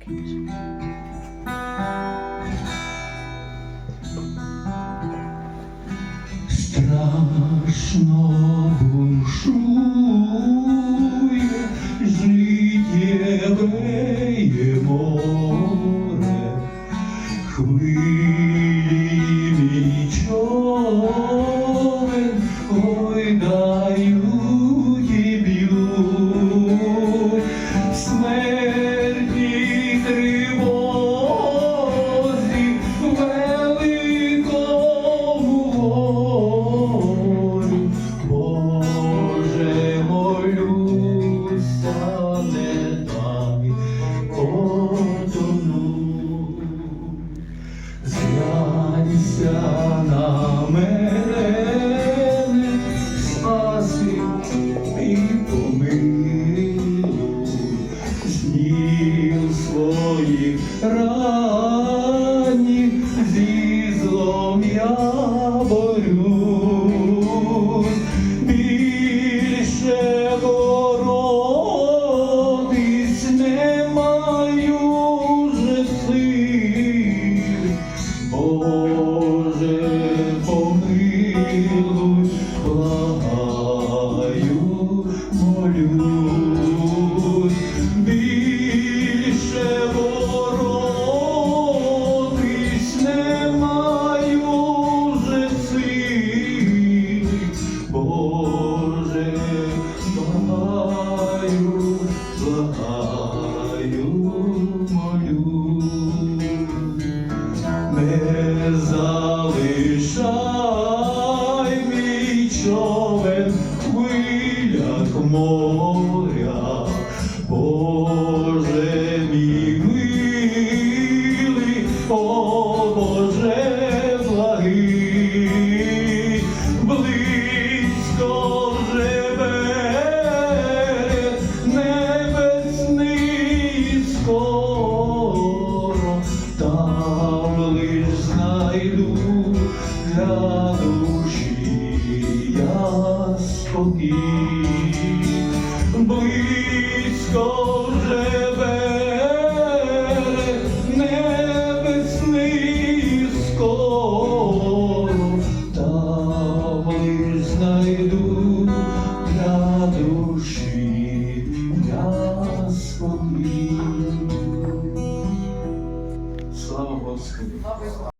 скинеш. Страшно бушує життєве море, хвилі мій човен гойдають ранніх зі злом я борюсь, більше боротись не маю вже сил. Моря, Боже мій милий, о Боже благий, близько вже берег небесний скоро, там лиш знайду для душі я спокій близько небесний скоро, там знайду для душі. для